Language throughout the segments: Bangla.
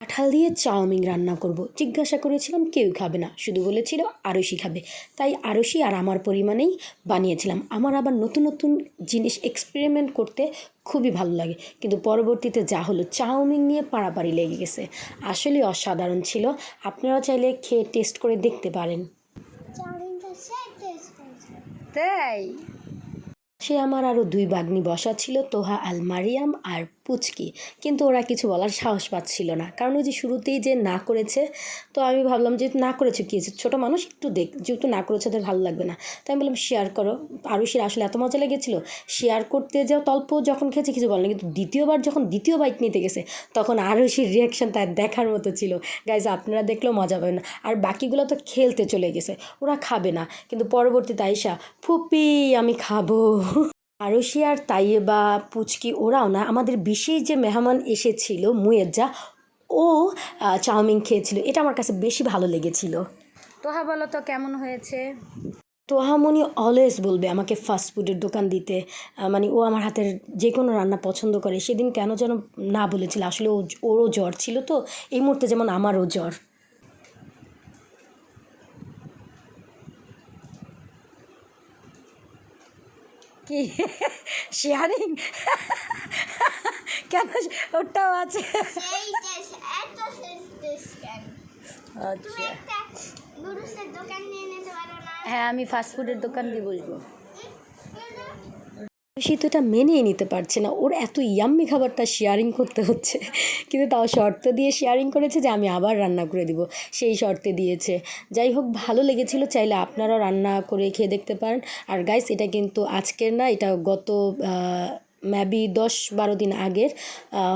কাঁঠাল দিয়ে চাউমিন রান্না করব। জিজ্ঞাসা করেছিলাম কেউ খাবে না। শুধু বলেছিল আরশি খাবে। তাই আরশি আর আমার পরিমাণেই বানিয়েছিলাম। আমার আবার নতুন নতুন জিনিস এক্সপেরিমেন্ট করতে খুবই ভালো লাগে। কিন্তু পরবর্তীতে যা হলো চাউমিন নিয়ে পাড়াপাড়ি লেগে গেছে। আসলে অসাধারণ ছিল। আপনারা চাইলে খেয়ে টেস্ট করে দেখতে পারেন। তাই? সে আমার আরও দুই বাগ্নি বসা ছিল তোহা আল মারিয়াম আর পুচকি। কিন্তু ওরা কিছু বলার সাহস পাচ্ছিল না। কারণ ওই যে শুরুতেই যে না করেছে, তো আমি ভাবলাম যে না করেছে কি? হয়েছে ছোটো মানুষ একটু দেখ, যেহেতু না করেছে ওদের ভালো লাগবে না। তাই আমি বললাম, শেয়ার করো। আরুষির আসলে এত মজা লেগেছিলো। শেয়ার করতে যাও, তল্প যখন খেয়েছে, কিছু বলেনি। কিন্তু দ্বিতীয়বার যখন দ্বিতীয় বাইট নিতে গেছে, তখন আরুষির রিয়াকশান তার দেখার মতো ছিল। গাইজ আপনারা দেখলেও মজা পাবেন। না আর বাকিগুলো তো খেলতে চলে গেছে। ওরা খাবে না। কিন্তু পরবর্তীতে আইসা ফুপি, আমি খাব। আরশি আর তাইয়েবা পুচকি ওরাও না আমাদের বিশেষ যে মেহমান এসেছিল মুয়েজ্জা ও চাউমিন খেয়েছিল। এটা আমার কাছে বেশি ভালো লেগেছিল। তোহা বলো তো কেমন হয়েছে? তোহামনি অলওয়েজ বলবে আমাকে ফাস্ট ফুডের দোকান দিতে। মানে ও আমার হাতের যে কোনো রান্না পছন্দ করে। সেদিন কেন যেন না বলেছিল। আসলে ও ওরও জ্বর ছিল তো এই মুহূর্তে যেমন আমারও জ্বর। কি? শেয়ারিং কেন ওটাও আছে? আচ্ছা। হ্যাঁ আমি ফাস্টফুডের দোকান দিয়ে বসবো সে তো এটা মেনেই নিতে পারছে না। ওর এত ইয়াম্মি খাবারটা শেয়ারিং করতে হচ্ছে। কিন্তু তাও শর্ত দিয়ে শেয়ারিং করেছে যে, আমি আবার রান্না করে দিব। সেই শর্তে দিয়েছে। যাই হোক, ভালো লেগেছিল। চাইলে আপনারাও রান্না করে খেয়ে দেখতে পারেন। আর গাইস এটা কিন্তু আজকের না, এটা গত ম্যাবি দশ বারো দিন আগের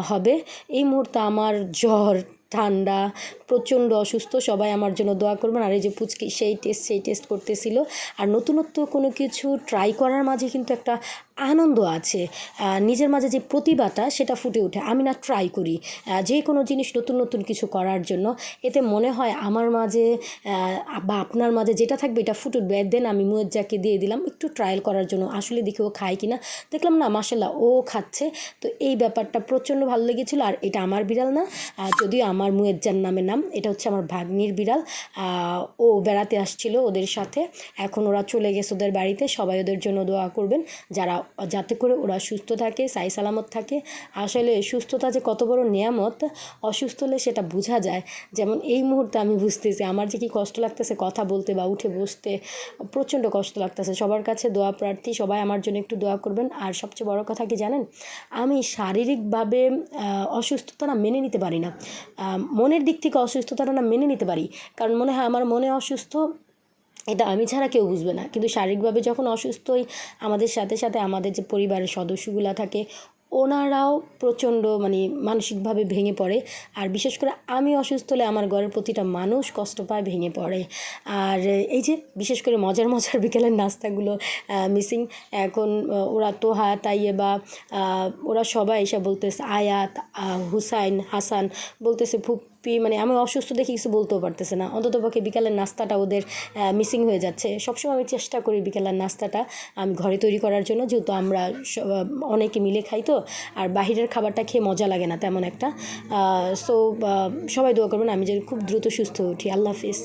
হবে। এই মুহূর্তে আমার জ্বর, ঠান্ডা প্রচণ্ড অসুস্থ, সবাই আমার জন্য দোয়া করবেন। আর এই যে পুচকি সেই টেস্ট সেই টেস্ট করতেছিল। আর নতুনত্ব কোনো কিছু ট্রাই করার মাঝে কিন্তু একটা আনন্দ আছে। নিজের মাঝে যে প্রতিভাটা, সেটা ফুটে ওঠে। আমি না ট্রাই করি। যে কোনো জিনিস নতুন নতুন কিছু করার জন্য। এতে মনে হয় আমার মাঝে বা আপনার মাঝে যেটা থাকবে, এটা ফুটে উঠবে। দেন আমি মুয়েজ্জাকে দিয়ে দিলাম একটু ট্রায়াল করার জন্য। আসলে দেখি ও খায় কি না দেখলাম না মাসাল্লাহ ও খাচ্ছে। তো এই ব্যাপারটা প্রচণ্ড ভালো লেগেছিলো। আর এটা আমার বিড়াল না। যদিও আমার মুয়েজ্জার নামে নাম এটা হচ্ছে আমার ভাগ্নির বিড়াল। ও বেড়াতে আসছিল ওদের সাথে। এখন ওরা চলে গেছে ওদের বাড়িতে। সবাই ওদের জন্য দোয়া করবেন। যারা, যাতে করে ওরা সুস্থ থাকে সাই সালামত থাকে। আসলে সুস্থতা যে কত বড় নিয়ামত, অসুস্থ হলে সেটা বোঝা যায়। যেমন এই মুহূর্তে আমি বুঝতেছি, আমার যে কি কষ্ট লাগতেছে কথা বলতে বা উঠে বসতে, প্রচণ্ড কষ্ট লাগতেছে। সবার কাছে দোয়া, প্রার্থী, সবাই আমার জন্য একটু দোয়া করবেন। আর সবচেয়ে বড় কথা কি জানেন? আমি শারীরিকভাবে অসুস্থতা না মেনে নিতে পারি না। মনের দিক থেকে অসুস্থতাটা না মেনে নিতে পারি। কারণ মনে হয় আমার মনে অসুস্থ, এটা আমি ছাড়া কেউ বুঝবে না। কিন্তু শারীরিকভাবে যখন অসুস্থই, আমাদের সাথে সাথে আমাদের যে পরিবারের সদস্যগুলো থাকে, ওনারাও প্রচণ্ড মানে মানসিকভাবে ভেঙে পড়ে। আর বিশেষ করে আমি অসুস্থ হলে আমার ঘরের প্রতিটা মানুষ কষ্ট পায়, ভেঙে পড়ে। আর এই যে বিশেষ করে মজার মজার বিকেলের নাস্তাগুলো মিসিং এখন ওরা তোহা তাইয়ে বা ওরা সবাই এসে বলতেছে আয়াত হুসাইন, হাসান, বলতেছে ফুপ্পি মানে আমি অসুস্থ দেখে কিছু বলতেও পারতেছে না। অন্তত পক্ষে বিকালের নাস্তাটা ওদের মিসিং হয়ে যাচ্ছে। সবসময় আমি চেষ্টা করি বিকালের নাস্তাটা, আমি ঘরে তৈরি করার জন্য। যেহেতু আমরা অনেকে মিলে খাই তো, আর বাহিরের খাবারটা খেয়ে মজা লাগে না তেমন একটা। সো সবাই দোয়া করবেন আমি যেন খুব দ্রুত সুস্থ উঠি। আল্লাহ হাফিজ।